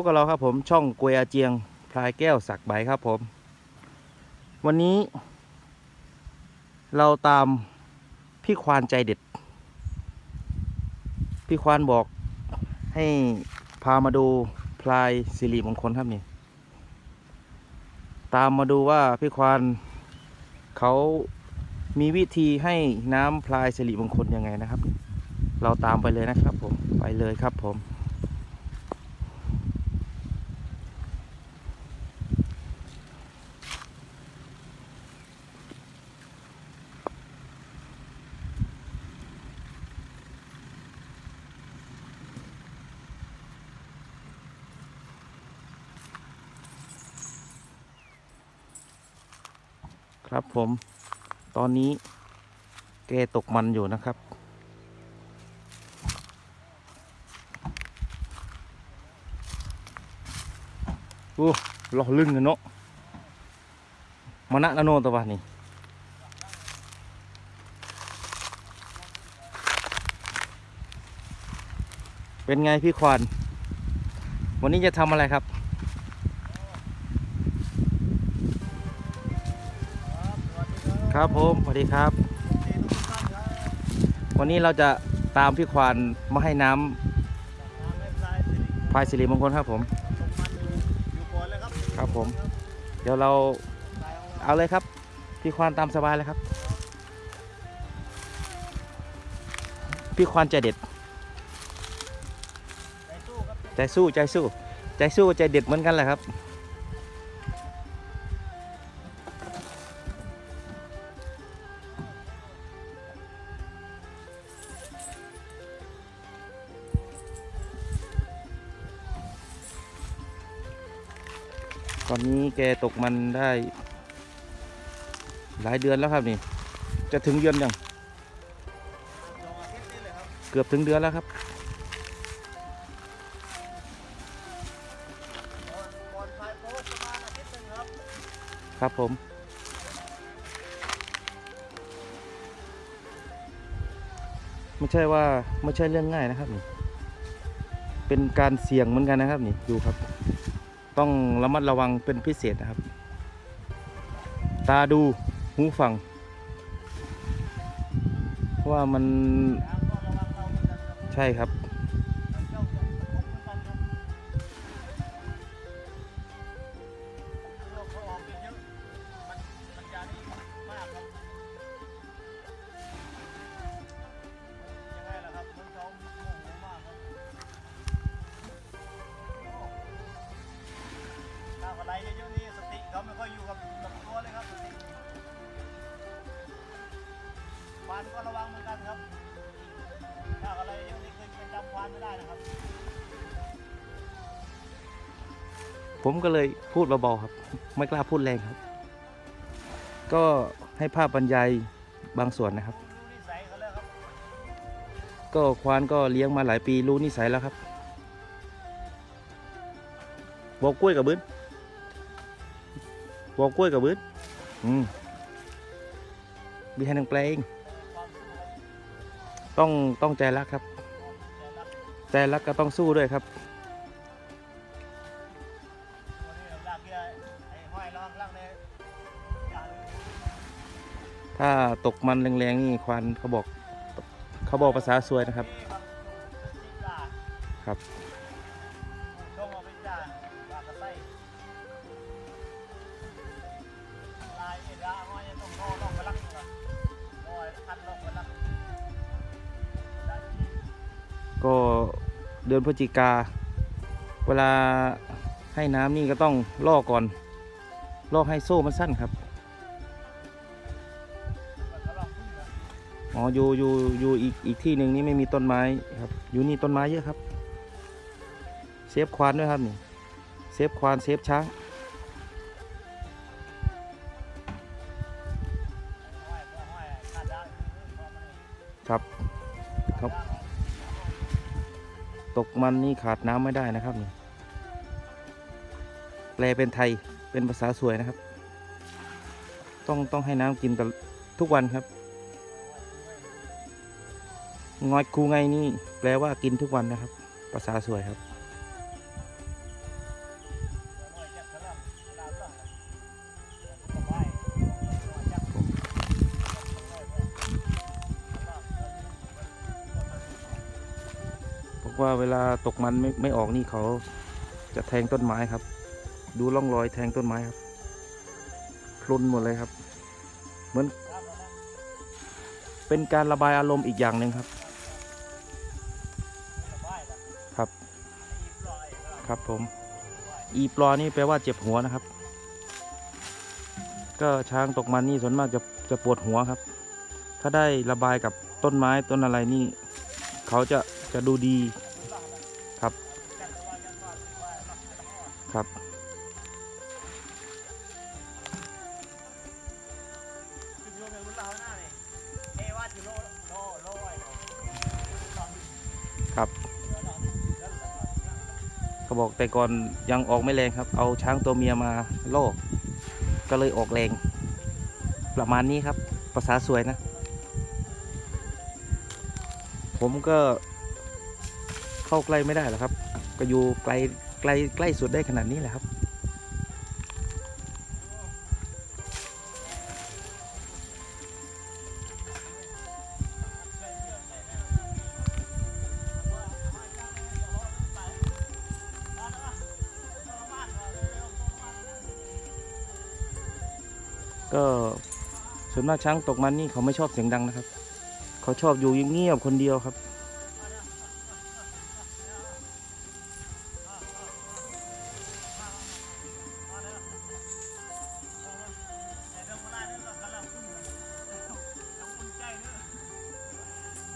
บกับเราครับผมช่องกวยอาเจียงพลายแก้วสักใบครับผม วันนี้ เราตามพี่ควานใจเด็ด พี่ควานบอกให้พามาดูพลายสิริมงคลครับนี่ ตามมาดูว่าพี่ควานเขามีวิธีให้น้ำพลายสิริมงคลยังไงนะครับ เราตามไปเลยนะครับผมไปเลยครับผม ครับผม ตอนนี้แกตกมันอยู่นะครับ โอ้หล่อลึงกันเนาะมานะนะโนตะวันนี่เป็นไงพี่ควานวันนี้จะทำอะไรครับ ครับผมสวัสดีครับ วันนี้เราจะตามพี่ควานมาให้น้ำพายสิริมงคลครับผม ครับผม เดี๋ยวเราเอาเลยครับ พี่ควานตามสบายเลยครับ พี่ควานใจเด็ด ใจสู้ใจสู้ ใจสู้ใจเด็ดเหมือนกันแหละครับ ตอนนี้แกตกมันได้ หลายเดือนแล้วครับนี่ จะถึงเดือนยังเกือบถึงเดือนแล้วครับครับผม ไม่ใช่ว่าไม่ใช่เรื่องง่ายนะครับนี่เป็นการเสี่ยงเหมือนกันนะครับนี่ดูครับ ต้องระมัดระวังเป็นพิเศษนะครับ ตาดูหูฟัง เพราะว่ามันใช่ครับ ผมก็เลยพูดเบาๆครับ ไม่กล้าพูดแรงครับ ก็ให้ภาพบรรยายบางส่วนนะครับ ก็ควานก็เลี้ยงมาหลายปีรู้นิสัยแล้วครับ บอกกล้วยกับบื้นบอกกล้วยกับบื้นอืมมีให้นังแปลงต้องต้องใจรักครับ ใจรักก็ต้องสู้ด้วยครับ ถ้าตกมันแรงๆนี่ควานเขาบอกเขาบอกภาษาสวยนะครับ ครับก็เดือนพฤศจิกา เวลาให้น้ำนี่ก็ต้องล่อก่อนล่อให้โซ่มันสั้นครับ อ๋ออยู่อยู่อยู่อีกอีกที่หนึ่งนี่ไม่มีต้นไม้ครับ อยู่นี่ต้นไม้เยอะครับ เซฟควานด้วยครับนี่ เซฟควานเซฟช้างครับครับ ตกมันนี่ขาดน้ำไม่ได้นะครับนี่แปลเป็นไทยเป็นภาษาสวยนะครับ ต้องต้องให้น้ำกินตทุกวันครับ งอยกูไงนี่แปลว่ากินทุกวันนะครับ ภาษาสวยครับ บอกว่าเวลาตกมันไม่ไม่ออกนี่เขาจะแทงต้นไม้ครับ ดูร่องรอยแทงต้นไม้ครับพลุนหมดเลยครับ เหมือนเป็นการระบายอารมณ์อีกอย่างหนึ่งครับ ครับผม อีปลอนี่แปลว่าเจ็บหัวนะครับ ก็ช้างตกมันนี่ส่วนมากจะจะปวดหัวครับ ถ้าได้ระบายกับต้นไม้ต้นอะไรนี่ เขาจะจะดูดีครับ ครับ เขาบอกแต่ก่อนยังออกไม่แรงครับ เอาช้างตัวเมียมาโลกก็เลยออกแรง ประมาณนี้ครับ ภาษาสวยนะ ผมก็เข้าใกล้ไม่ได้หรอกครับ ก็อยู่ไกลไกลใกล้สุดได้ขนาดนี้แหละครับ ก็ส่วนมากช้างตกมันนี่เขาไม่ชอบเสียงดังนะครับ เขาชอบอยู่เงียบคนเดียวครับ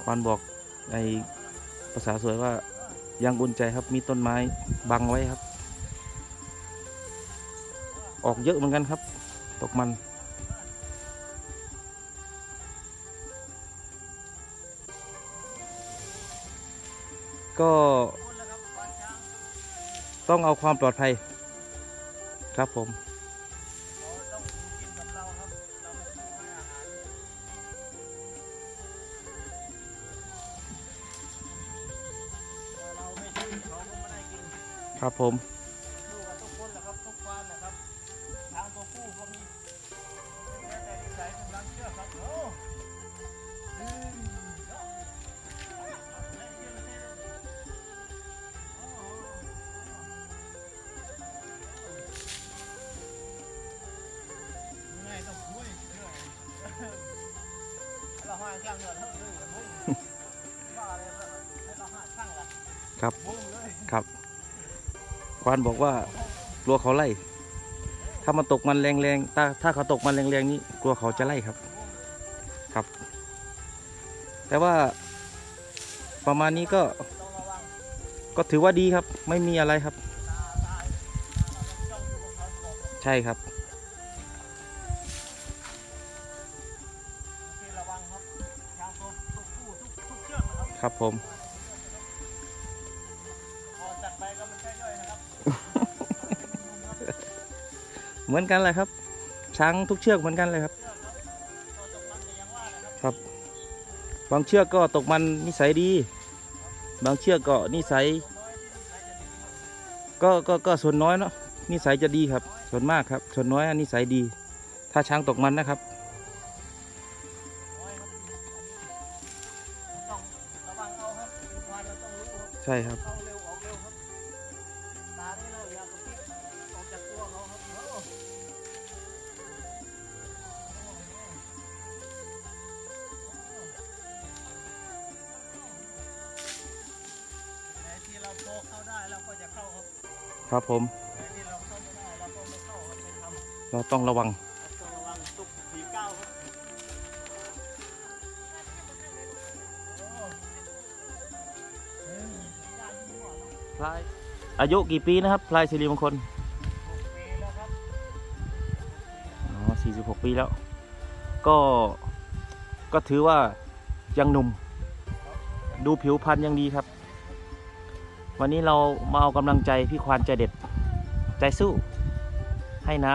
ควานบอกในภาษาสวยว่ายังอุ่นใจครับมีต้นไม้บังไว้ครับ ออกเยอะเหมือนกันครับ ตกมัน ก็ต้องเอาความปลอดภัย ครับผมครับผม ครับครับควานบอกว่ากลัวเขาไล่ ถ้ามันตกมันแรงๆถ้าถ้าเขาตกมันแรงๆนี่กลัวเขาจะไล่ครับครับ แต่ว่าประมาณนี้ก็ ก็ถือว่าดีครับ ไม่มีอะไรครับตาตายเราต้อ เหมือนกันเลยครับ ช้างทุกเชือกเหมือนกันเลยครับ ครับ บางเชือกก็ตกมันนิสัยดี บางเชือกก็นิสัย ก็ก็ก็ส่วนน้อยเนาะนิสัยจะดีครับ ส่วนมากครับ ส่วนน้อยนิสัยดี ถ้าช้างตกมันนะครับน้อยครับ อ้เฮ้ยยายิ่งกว่าเนอะพลายอายุกี่ปีนะครับพลายสิริมงคลหกปีแล้วครับอ๋อ46 ปีแล้ว ก็ก็ถือว่ายังหนุ่ม ดูผิวพรรณยังดีครับ วันนี้เรามาเอากำลังใจพี่ควานใจเด็ดใจสู้ ให้น้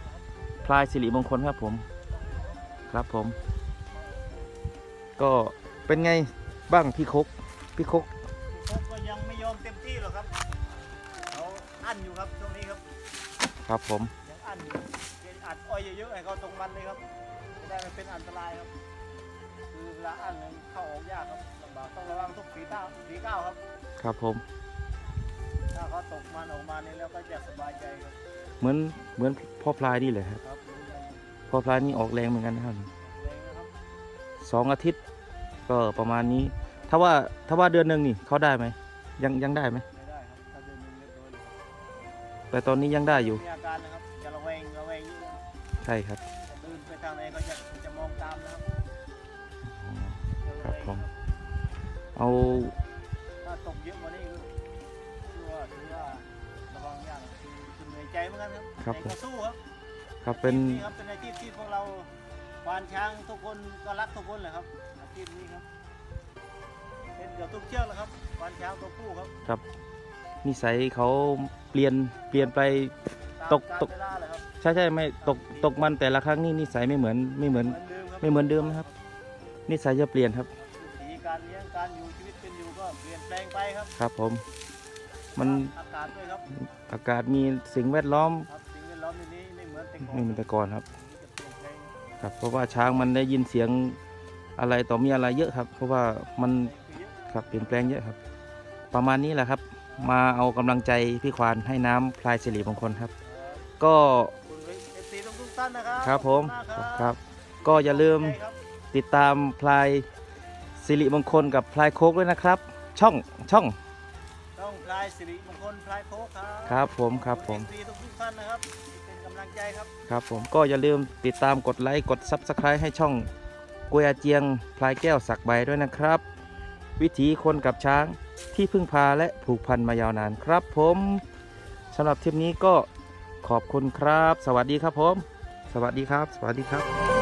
ำพลายสิริมงคลครับผม ครับผม ก็เป็นไงบ้างพี่คกพี่คกเขาก็ยังไม่ยอมเต็มที่หรอกครับเขาอั้นอยู่ครับช่วงนี้ครับ ครับผม ยังอั้นอยู่เกณฑ์อัดอ้อยเยอะๆให้เขาตรงมันเลยครับจะได้ไม่เป็นอันตรายครับ คือเวลาอั้นเนี่ยเข้าออกยากครับลำบากต้องระวังทุกฝีเก้าฝีเก้าครับ ครับผม ถ้าเขาตกมันออกมาเนี่ยแล้วก็จะสบายใจครับเหมือนเหมือนพ่อพลายนี่เลยครับครับรู้ได้พ่อพลายนี่ออกแรงเหมือนกันนะครับแรงนะครับสองอาทิตย์ก็ประมาณนี้ ถ้าว่าถ้าว่าเดือนหนึ่งนี่เขาได้ไหมยังยังได้ไหมไม่ได้ครับถ้าเดินหนึ่งเรียบร้อยเลยครับแต่ตอนนี้ยังได้อยู่มีอาการนะครับจะระแวงระแวงยิ่งใช่ครับ เดินไปทางไหนก็จะจะมองตามนะครับอ๋อจะะแวงครับผม เอาถ้า ใจเหมือนกันครับครับแต่ก็สู้ครับครับเป็นอาชีพครับเป็นอาชีพที่พวกเราควานช้างทุกคนก็รักทุกคนแหละครับอาชีพนี้ครับเป็นเกือบทุกเชือกแล้วครับควานช้างตัวผู้ครับครับนิสัยเขาเปลี่ยนเปลี่ยนไปามตกาลตก เวลาเลยครับใช่ใช่ไม่ตกตกมันแต่ละครั้งนี่นิสัยไม่เหมือนไม่เหมือน เหมือนเดิมครับไม่เหมือนเดิมนะครับ นิสัยจะเปลี่ยนครับวิถีการเลี้ยงการอยู่ชีวิตเป็นอยู่ก็เปลี่ยนแปลงไปครับครับผม มันอากาศด้วยครับ อากาศมีสิ่งแวดล้อมครับสิ่งแวดล้อมในนี้ไม่เหมือนแต่ก่อนไม่เหมือนแต่ก่อนครับ จะเปลี่ยนแปลงครับ เพราะว่าช้างมันได้ยินเสียงอะไรต่อมีอะไรเยอะครับ เพราะว่ามันคือเยอะครับเปลี่ยนแปลงเยอะครับ ประมาณนี้แหละครับ มาเอากำลังใจพี่ควานให้น้ำพลายสิริมงคลครับ ก็ คุณเอฟซีทุกๆท่านนะครับครับผมขอณากครับ ก็อย่าลืมขอบคุณครับติดตามพลายสิริมงคลกับพลายโคกด้วยนะครับ ช่องช่องต้องพลายสิริมงคลพลายโคกครับครับผมครับผมเอฟซีทุกๆท่านนะครับที่เป็นกำลังใจครับครับผมก็อย่าลืมติดตามกดไลค์กด Subscribe ให้ช่องกวยอาเจียงพลายแก้วสักใบด้วยนะครับ วิถีคนกับช้างที่พึ่งพาและผูกพันมายาวนานครับผมสำหรับทริปนี้ก็ขอบคุณครับ สวัสดีครับผม สวัสดีครับ สวัสดีครับ